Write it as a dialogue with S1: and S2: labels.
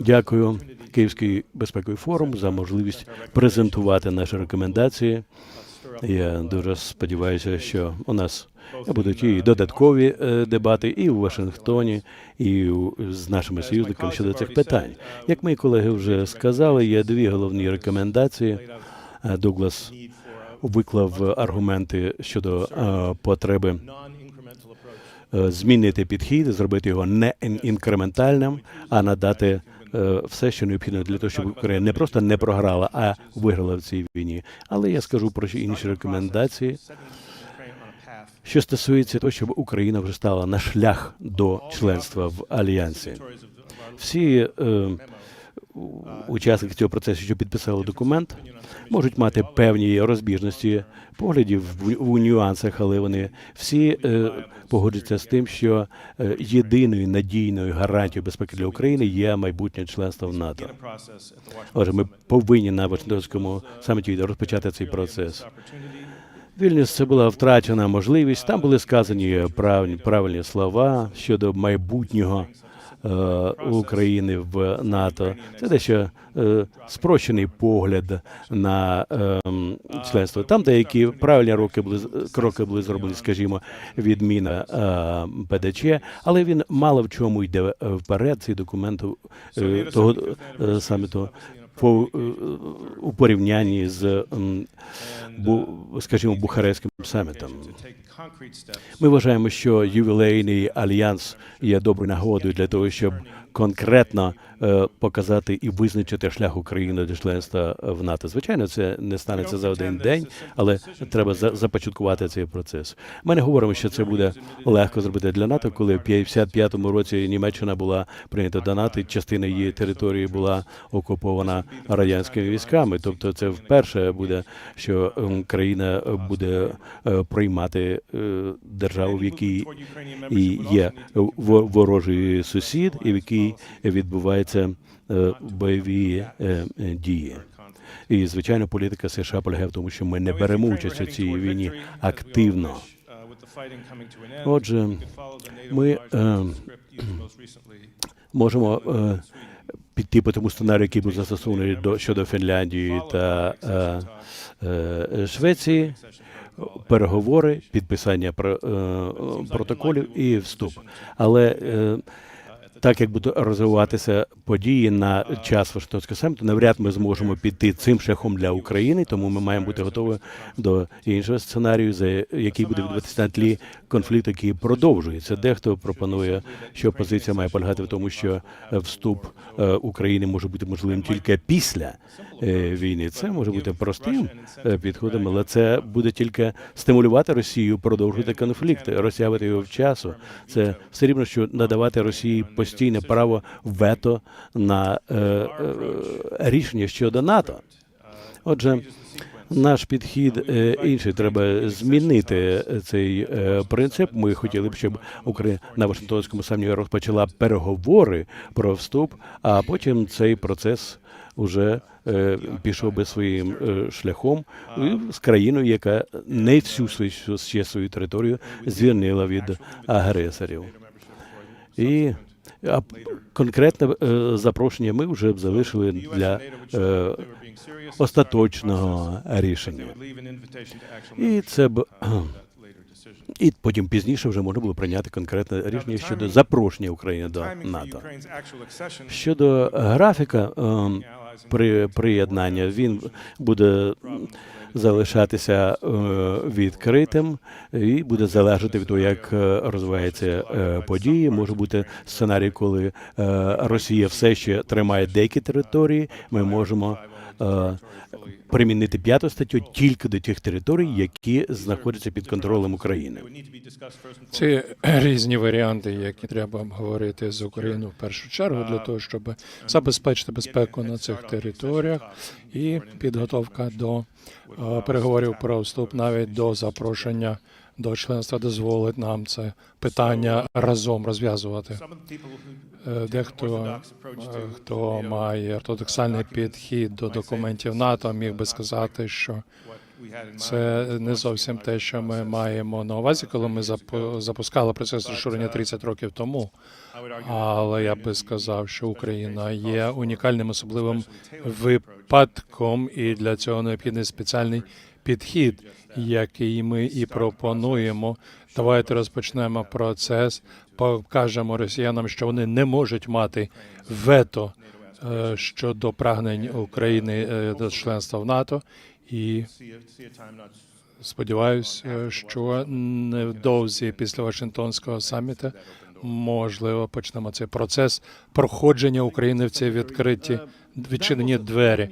S1: Дякую Київський безпековий форум за можливість презентувати наші рекомендації. Я дуже сподіваюся, що у нас будуть і додаткові е, дебати і у Вашингтоні, і з нашими союзниками щодо цих питань. Як мої колеги вже сказали, є дві головні рекомендації. Е, Дуглас виклав аргументи щодо е, потреби змінити підхід, зробити його не інкрементальним, а надати е, все, що необхідно для того, щоб Україна не просто не програла, а виграла в цій війні. Але я скажу про інші рекомендації, що стосується того, щоб Україна вже стала на шлях до членства в альянсі. Всі е, учасники цього процесу, що підписали документ, можуть мати певні розбіжності поглядів в, нюансах, але вони всі е, погоджуються з тим, що е, єдиною надійною гарантією безпеки для України є майбутнє членство в НАТО. Отже, ми повинні на Вашингтонському саміті розпочати цей процес. Вільнюс це була втрачена можливість. Там були сказані правильні, правильні слова щодо майбутнього України в НАТО. Це дещо е, спрощений погляд на е, членство. Там деякі правильні роки були кроки були зроблені, скажімо, відміна е, ПДЧ, але він мало в чому йде вперед. Цей документ е, того саме саміту е, у порівнянні з бу, скажімо, Бухарестським самітом. Ми вважаємо, що ювілейний альянс є доброю нагодою для того, щоб конкретно е, показати і визначити шлях України до членства в НАТО. Звичайно, це не станеться за один день, але треба за- започаткувати цей процес. Ми не говоримо, що це буде легко зробити для НАТО, коли в 55-му році Німеччина була прийнята до НАТО, частина її території була окупована радянськими військами. Тобто, це вперше буде, що ем, країна буде е, приймати е, державу, в якій і є ворожий сусід, і в якій відбуваються е, бойові е, е, дії. І звичайно, політика США полягає в тому, що ми не беремо участь у цій війні активно. Отже, ми е, можемо е, піти по тому сценарію, який був застосований до щодо Фінляндії та е, е, Швеції. Переговори, підписання про, е, протоколів і вступ. Але е, так як будуть розвиватися події на час Вашингтонського саміту, навряд ми зможемо піти цим шляхом для України, тому ми маємо бути готові до іншого сценарію, за який буде відбуватися на тлі конфлікту, який продовжується. Дехто пропонує, що позиція має полягати в тому, що вступ е, України може бути можливим тільки після е, війни. Це може бути простим е, підходом, але це буде тільки стимулювати Росію продовжувати конфлікт, розтягувати його в часу. Це все рівно, що надавати Росії постійне право вето на е, е, рішення щодо НАТО. Отже, наш підхід е, інший. Треба змінити цей е, принцип. Ми хотіли б, щоб Україна на Вашингтонському саміті розпочала переговори про вступ, а потім цей процес уже е, пішов би своїм е, шляхом з країною, яка не всю свою ще свою територію звільнила від агресорів. І а конкретне е, запрошення ми вже б залишили для е, остаточного рішення. І це б і потім пізніше вже можна було прийняти конкретне рішення щодо запрошення України до НАТО. Щодо графіка ем, при приєднання, він буде залишатися е, відкритим і буде залежати від того, як е, розвиваються е, події. Може бути сценарій, коли Росія все ще тримає деякі території. Ми можемо примінити п'яту статтю тільки до тих територій, які знаходяться під контролем України.
S2: Це різні варіанти, які треба обговорити з Україною в першу чергу для того, щоб забезпечити безпеку на цих територіях і підготовка до е, переговорів про вступ навіть до запрошення до членства дозволить нам це питання разом розв'язувати. Е, Дехто е, хто має ортодоксальний підхід до документів НАТО, міг би сказати, що Це не зовсім те, що ми маємо на увазі, коли ми запускали процес розширення 30 років тому. Але я би сказав, що Україна є унікальним особливим випадком, і для цього необхідний спеціальний підхід, який ми і пропонуємо. Давайте розпочнемо процес, покажемо росіянам, що вони не можуть мати вето е, щодо прагнень України е, до членства в НАТО, і сподіваюся, що невдовзі після Вашингтонського саміту можливо почнемо цей процес проходження України в ці відкриті відчинені двері.